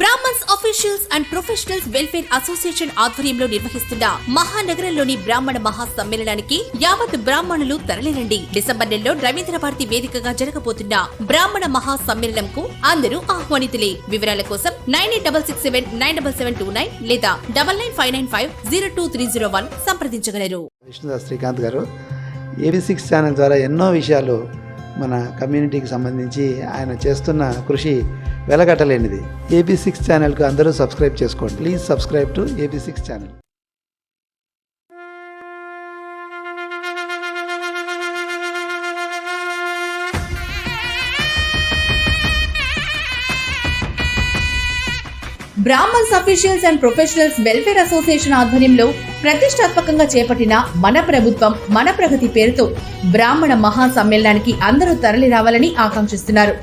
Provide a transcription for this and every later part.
Brahmins Officials and Professionals Welfare Association ఆధ్వర్యంలో నిర్వహిస్తున్న మహానగరంలోని బ్రాహ్మణ మహా సమ్మేళనానికి యావత్ బ్రాహ్మణులు తరలిరండి. డిసెంబర్ నెలలో రవీంద్ర భారతి వేదికగా జరగబోతున్న బ్రాహ్మణ మహా సమ్మేళనంకు అందరూ ఆహ్వానితులే. వివరాల కోసం nine eight double six seven nine double seven two nine లేదా double nine five nine five zero two three zero one సంప్రదించగలరు. విష్ణుదాస్ శ్రీకాంత్ గారు ఏబీ సిక్స్ ఛానల్ ద్వారా ఎన్నో విషయాలు మన కమ్యూనిటీకి సంబంధించి ఆయన చేస్తున్న కృషి వెలగట్టలేనిది. ఏబీ సిక్స్ ఛానల్కు అందరూ సబ్స్క్రైబ్ చేసుకోండి. Please subscribe to AB six channel. Brahmins Officials and Professionals Welfare Association ఆధ్వర్యంలో ప్రతిష్టాత్మకంగా చేపట్టిన మన ప్రభుత్వం మన ప్రగతి పేరుతో బ్రాహ్మణ మహా సమ్మేళనానికి అందరూ తరలి రావాలని ఆకాంక్షిస్తున్నారు.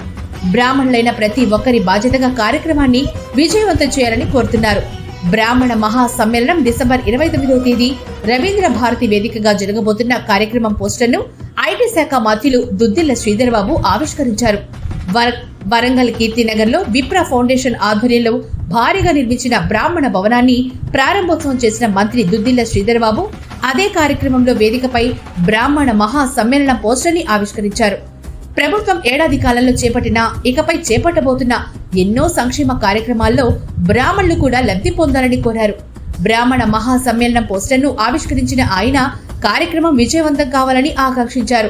బ్రాహ్మణులైన ప్రతి ఒక్కరి బాధ్యతగా కార్యక్రమాన్ని విజయవంతం చేయాలని కోరుతున్నారు. బ్రాహ్మణ మహా సమ్మేళనం డిసెంబర్ ఇరవై తొమ్మిదవ తేదీ రవీంద్ర భారతి వేదికగా జరగబోతున్న కార్యక్రమం పోస్టర్ను ఐటీ శాఖ మంత్రులు దుద్దిల్ల శ్రీధర్బాబు ఆవిష్కరించారు. వర- వరంగల్ కీర్తినగర్లో విప్ర ఫౌండేషన్ ఆధ్వర్యంలో భారీగా నిర్మించిన బ్రాహ్మణ భవనాన్ని ప్రారంభోత్సవం చేసిన మంత్రి దుద్దిల్ల శ్రీధర్బాబు అదే కార్యక్రమంలో వేదికపై బ్రాహ్మణ మహా సమ్మేళన పోస్టర్ని ఆవిష్కరించారు. ప్రభుత్వం ఏడాది కాలంలో చేపట్టిన ఇకపై చేపట్టబోతున్న ఎన్నో సంక్షేమ కార్యక్రమాల్లో బ్రాహ్మణులు కూడా లబ్ధి పొందాలని కోరారు. బ్రాహ్మణ మహాసమ్మేళనం పోస్టర్ను ఆవిష్కరించిన ఆయన కార్యక్రమం విజయవంతం కావాలని ఆకాంక్షించారు.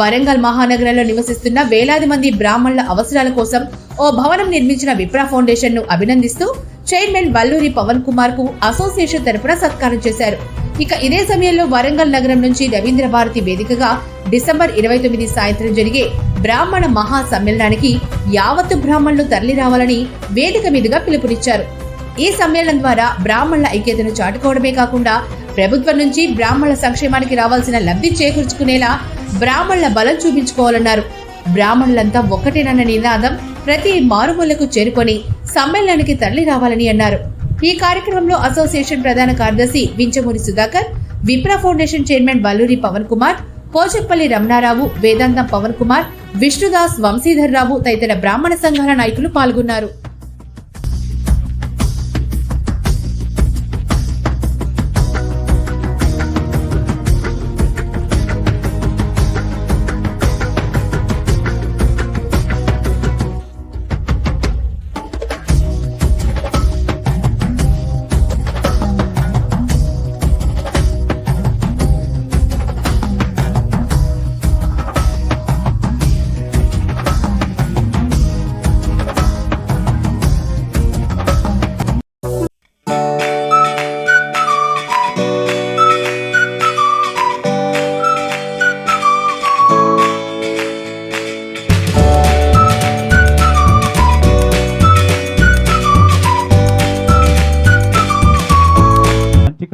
వరంగల్ మహానగరంలో నివసిస్తున్న వేలాది మంది బ్రాహ్మణుల అవసరాల కోసం ఓ భవనం నిర్మించిన విప్రా ఫౌండేషన్ను అభినందిస్తూ చైర్మన్ వల్లూరి పవన్ కుమార్కు అసోసియేషన్ తరపున సత్కారం చేశారు. ఇక ఇదే సమయంలో వరంగల్ నగరం నుంచి రవీంద్ర భారతి వేదికగా డిసెంబర్ ఇరవై తొమ్మిది సాయంత్రం జరిగే బ్రాహ్మణ మహా సమ్మేళనానికి యావత్తు బ్రాహ్మణులు తరలి రావాలని వేదిక మీదుగా పిలుపునిచ్చారు. ఈ సమ్మేళనం ద్వారా బ్రాహ్మణుల ఐక్యతను చాటుకోవడమే కాకుండా ప్రభుత్వం నుంచి బ్రాహ్మణుల సంక్షేమానికి రావాల్సిన లబ్ధి చేకూర్చుకునేలా బ్రాహ్మణుల బలం చూపించుకోవాలన్నారు. బ్రాహ్మణులంతా ఒక్కటేనన్న నినాదం ప్రతి మారుమూలకు చేరుకొని సమ్మేళనానికి తరలి రావాలని అన్నారు. ఈ కార్యక్రమంలో అసోసియేషన్ ప్రధాన కార్యదర్శి వించమూరి సుధాకర్ విప్ర ఫౌండేషన్ చైర్మన్ వల్లూరి పవన్ కుమార్ పోచంపల్లి రమణారావు వేదాంతం పవన్ కుమార్ విష్ణుదాస్ వంశీధర్రావు తదితర బ్రాహ్మణ సంఘాల నాయకులు పాల్గొన్నారు.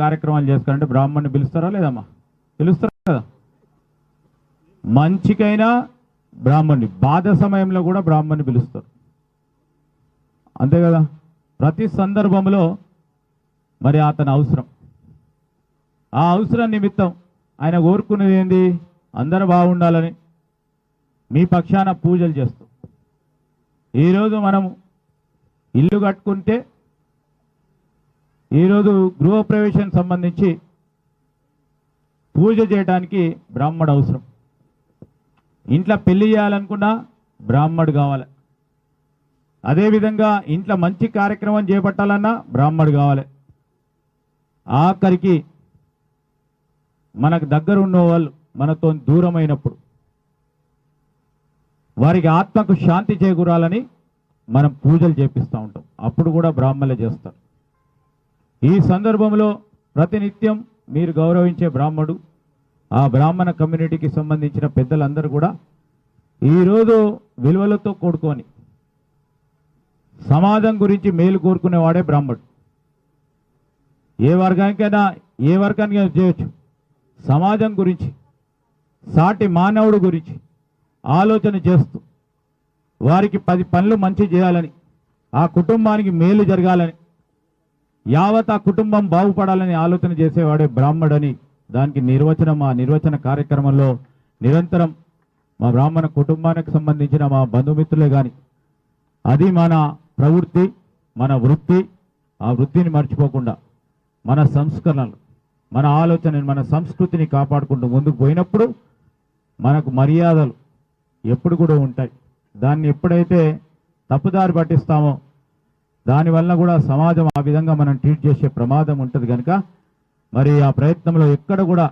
కార్యక్రమాలు చేసుకోవాలంటే బ్రాహ్మణ్ణి పిలుస్తారా లేదమ్మా? పిలుస్తారా కదా? మంచికైనా బ్రాహ్మణ్ణి బాధ సమయంలో కూడా బ్రాహ్మణ్ణి పిలుస్తారు. అంతే కదా? ప్రతి సందర్భంలో మరి అతని అవసరం. ఆ అవసరం నిమిత్తం ఆయన కోరుకునేది ఏంది? అందరూ బాగుండాలని మీ పక్షాన పూజలు చేస్తూ. ఈరోజు మనం ఇల్లు కట్టుకుంటే ఈరోజు గృహప్రవేశం సంబంధించి పూజ చేయడానికి బ్రాహ్మడు అవసరం. ఇంట్లో పెళ్ళి చేయాలనుకున్నా బ్రాహ్మడు కావాలి. అదేవిధంగా ఇంట్లో మంచి కార్యక్రమం చేపట్టాలన్నా బ్రాహ్మడు కావాలి. ఆఖరికి మనకు దగ్గర ఉన్న వాళ్ళు మనతో దూరమైనప్పుడు వారికి ఆత్మకు శాంతి చేకూరాలని మనం పూజలు చేపిస్తూ ఉంటాం. అప్పుడు కూడా బ్రాహ్మణులే చేస్తారు. ఈ సందర్భంలో ప్రతినిత్యం మీరు గౌరవించే బ్రాహ్మడు ఆ బ్రాహ్మణ కమ్యూనిటీకి సంబంధించిన పెద్దలందరూ కూడా ఈరోజు విలువలతో కూడుకొని సమాజం గురించి మేలు కోరుకునేవాడే బ్రాహ్మడు. ఏ వర్గానికైనా ఏ వర్గానికైనా చేయొచ్చు. సమాజం గురించి సాటి మానవుడు గురించి ఆలోచన చేస్తూ వారికి పది పనులు మంచి చేయాలని ఆ కుటుంబానికి మేలు జరగాలని యావత్ ఆ కుటుంబం బాగుపడాలని ఆలోచన చేసేవాడే బ్రాహ్మడని దానికి నిర్వచనం ఆ నిర్వచన కార్యక్రమంలో నిరంతరం మా బ్రాహ్మణ కుటుంబానికి సంబంధించిన మా బంధుమిత్రులే కానీ అది మన ప్రవృత్తి మన వృత్తి ఆ వృత్తిని మర్చిపోకుండా మన సంస్కరణలు మన ఆలోచనని మన సంస్కృతిని కాపాడుకుంటూ ముందుకు పోయినప్పుడు మనకు మర్యాదలు ఎప్పుడు కూడా ఉంటాయి. దాన్ని ఎప్పుడైతే తప్పుదారి పట్టిస్తామో దానివల్ల కూడా సమాజం ఆ విధంగా మనం ట్రీట్ చేసే ప్రమాదం ఉంటుంది కనుక మరి ఆ ప్రయత్నంలో ఎక్కడ కూడా